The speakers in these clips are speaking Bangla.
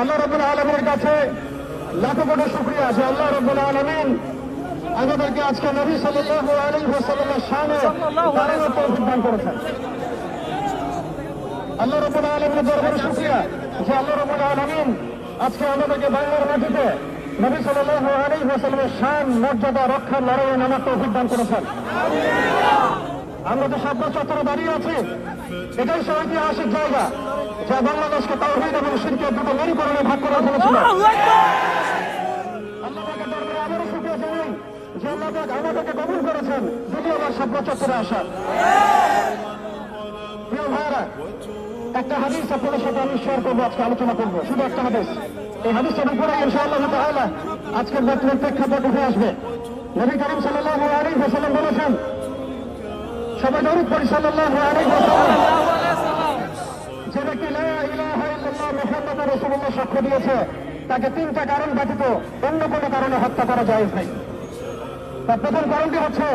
আল্লাহ রবুল আলমের কাছে লাখো কোটি শুক্রিয়া যে আল্লাহ রবুল আলমিন আমাদেরকে আজকে নবী দাঁড়ানোর তৌফিক দান করেছেন। আল্লাহ রবুল আলমের দরবারে শুক্রিয়া যে আল্লাহ রবুল আলমিন আজকে আমাদেরকে বাংলার মাটিতে নবী সাল্লাহ আলাইহি ওয়াসাল্লামের শান মর্যাদা রক্ষার লড়াইয়ে নামার তৌফিক দান করেছেন। আমরা তো সাবনা চত্বরে দাঁড়িয়ে আছি। এটাই সেই ঐতিহাসিক জায়গা যা বাংলাদেশকে তাওহিদ এবং শিরকের দুটো মেরুকরণে ভাগ করে ফেলেছিল। আল্লাহ দরবারে আবারও শুকরিয়া জানাই যে আল্লাহ আমাদেরকে কবুল করেছেন দ্বিতীয়বার সাবনা চত্বরে আসা। প্রিয় ভাইরা একটা হাদিস আপনাদের সাথে আমি শেয়ার করব আজকে আলোচনা করব। শুধু একটা হাদিস। এই হাদিসটার উপরে ইনশাআল্লাহ তাআলা আজকের বর্তমান প্রেক্ষাপট উঠে আসবে। নবী করিম সাল্লাল্লাহু আলাইহি ওয়াসাল্লাম বলেছেন সবাই দরুদ পড়ি সাল্লাল্লাহু আলাইহি ওয়াসাল্লাম। যে ব্যক্তি লা ইলাহা ইল্লাল্লাহ মুহাম্মাদুর রাসূলুল্লাহ সাক্ষ্য দিয়েছে তাকে তিনটা কারণ ব্যতীত অন্য কোনো কারণে হত্যা করা যায় নাই। তার প্রথম কারণটি হচ্ছে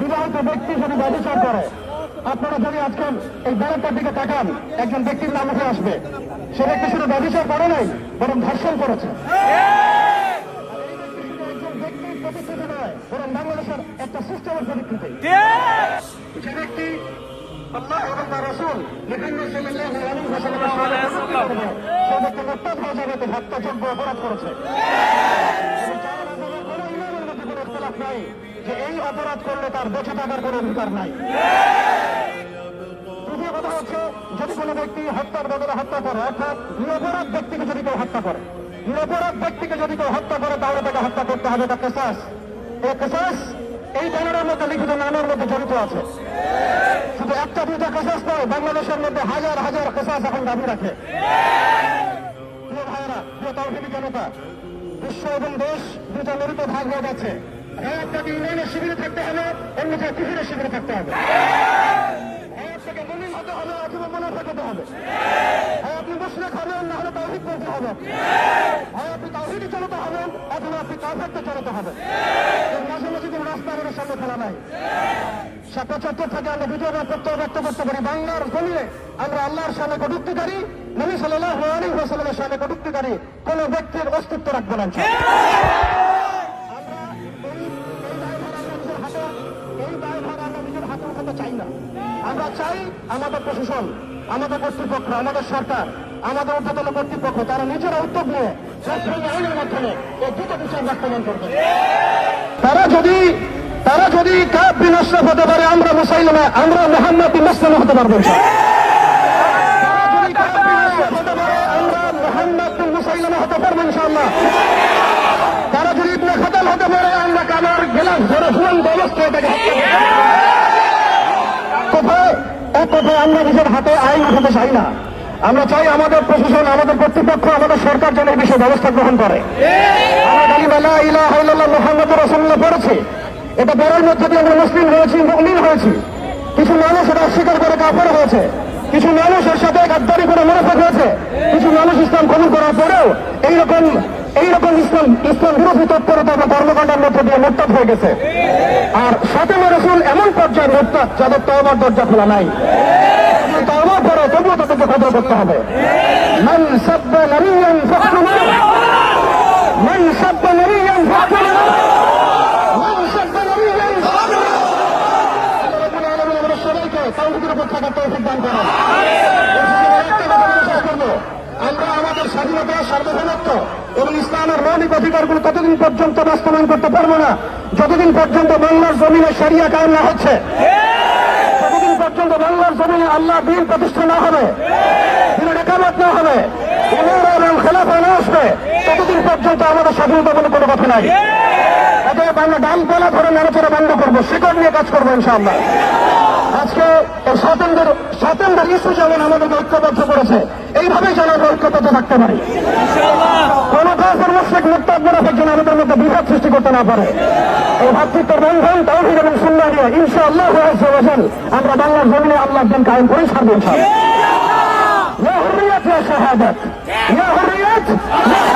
বিবাহিত ব্যক্তি যদি ব্যবচার করে আপনারা যদি আজকে এই ব্যালটটার দিকে তাকান একজন ব্যক্তির নাম উঠে আসবে। সে ব্যক্তি শুধু ব্যবচার করে নাই বরং ধর্ষণ করেছে। বরং বাংলাদেশের একটা সিস্টেমের প্রতিকৃতি তো কথা যদি কোনো ব্যক্তি হত্যার বদলে হত্যা করে অর্থাৎ নিরপরাধ ব্যক্তিকে যদি কেউ হত্যা করে নিরপরাধ ব্যক্তিকে যদি কেউ হত্যা করে তাহলে তাকে হত্যা করতে হবে এটা কেসাস এই কেসাস এই ব্যানারের মধ্যে লিখিত নামের মধ্যে জড়িত আছে। শুধু একটা দুইটা কেসাস নয়, বাংলাদেশের মধ্যে হাজার হাজার কেসাস এখন দাবি রাখে। তৌহিদি জনতা, বিশ্ব এবং দেশ দুটা মেরুতে ভাগ হয়ে গেছে আপনাকে শিবিরে থাকতে হবে অন্যথায় কুফিরের শিবিরে থাকতে হবে। মমিন হতে হবে আপনি মুশরিক হবেন না হলে তাওহীদ করতে হবে। আপনি হবে। কোনো রাস্তা আমাদের সামনে নাই। থেকে আমরা দ্বিতীয়বার প্রত্যয় ব্যক্ত করতে পারি। বাংলার জমিনে আমরা আল্লাহর সামনে কটুক্তিকারী, নবী আলাইহি ওয়াসাল্লামের সামনে কটুক্তিকারী কোন ব্যক্তির অস্তিত্ব রাখব না। আমরা চাই আমাদের প্রশাসন, আমাদের কর্তৃপক্ষ, আমাদের সরকার আমাদের ঊর্ধ্বতন কর্তৃপক্ষ তারা নিজেরা উদ্যোগ নিয়ে আইনের মাধ্যমে এই দ্রুত বিচার বাস্তবায়ন করবে। তারা যদি তারা যদি কাপ বিনষ্ট হতে পারে আমরা মুসাইলমা আমরা মোহাম্মদ মুসলিম হতে পারব তারা যদি হতে হতে ইবনে খাতাল হতে পারে আমরা কামার গেলাম ধরে ফুলন অবস্থায় তাকে করব। কোথায়? আমরা নিজের হাতে আইন উঠাতে চাই না। আমরা চাই আমাদের প্রশাসন, আমাদের কর্তৃপক্ষ, আমাদের সরকার যেন এই বিষয়ে ব্যবস্থা গ্রহণ করে। আমরা পড়েছি। এটা পড়ার মধ্যে দিয়ে আমরা মুসলিম হয়েছি, মুমিন হয়েছি। কিছু মানুষ এটা অস্বীকার করে কাপড় হয়েছে। কিছু মানুষ এর সাথে গাদ্দারি করে মুনাফাক হয়েছে। কিছু মানুষ ইসলাম কবুল করার পরেও এইরকম এইরকম ইসলাম ইসলাম বিরোধী তৎপরতা বা কর্মকাণ্ডের মধ্যে দিয়ে মোরতাদ হয়ে গেছে। আর সাতেমা রসুল এমন পর্যায়ে মোরতাদ যাদের তওবার দরজা খোলা নাই। তাদেরকে কদর করতে হবে। মান সাব্বা ফাকতুলু মান। সাব্বা আমাদের পর্যন্ত বাস্তবায়ন করতে পারব না। যতদিন পর্যন্ত বাংলার জমিনে সারিয়া কায়েম না হচ্ছে। জমিনে আল্লাহ দিন প্রতিষ্ঠা না হবে একামত না হবে এবং খেলাফা না আসবে, ততদিন পর্যন্ত আমাদের স্বাধীনতা বলে কোনো কথা নাই। অতএব আমরা ডালপালা ধরে নাড়াচড়া বন্ধ করব, শিকড় নিয়ে কাজ করব ইনশাআল্লাহ। আজকে স্বাতন্ত্রের স্বাতন্ত্রের ইস্যু যেমন আমাদেরকে ঐক্যবদ্ধ করেছে, এইভাবেই যেন আমরা ঐক্যবদ্ধ থাকতে পারি। মুক্তাব মুনাফের জন্য আমাদের মধ্যে বিভাগ সৃষ্টি করতে না পারে। এই ভাতৃত্বের বন্ধন তৌহিদ এবং সুন্দর নিয়ে ইনশাআল্লাহ আমরা বাংলার জমিনে আল্লাহ দিন কায়েম করে ছাড়বো ইনশাআল্লাহ। আল্লাহ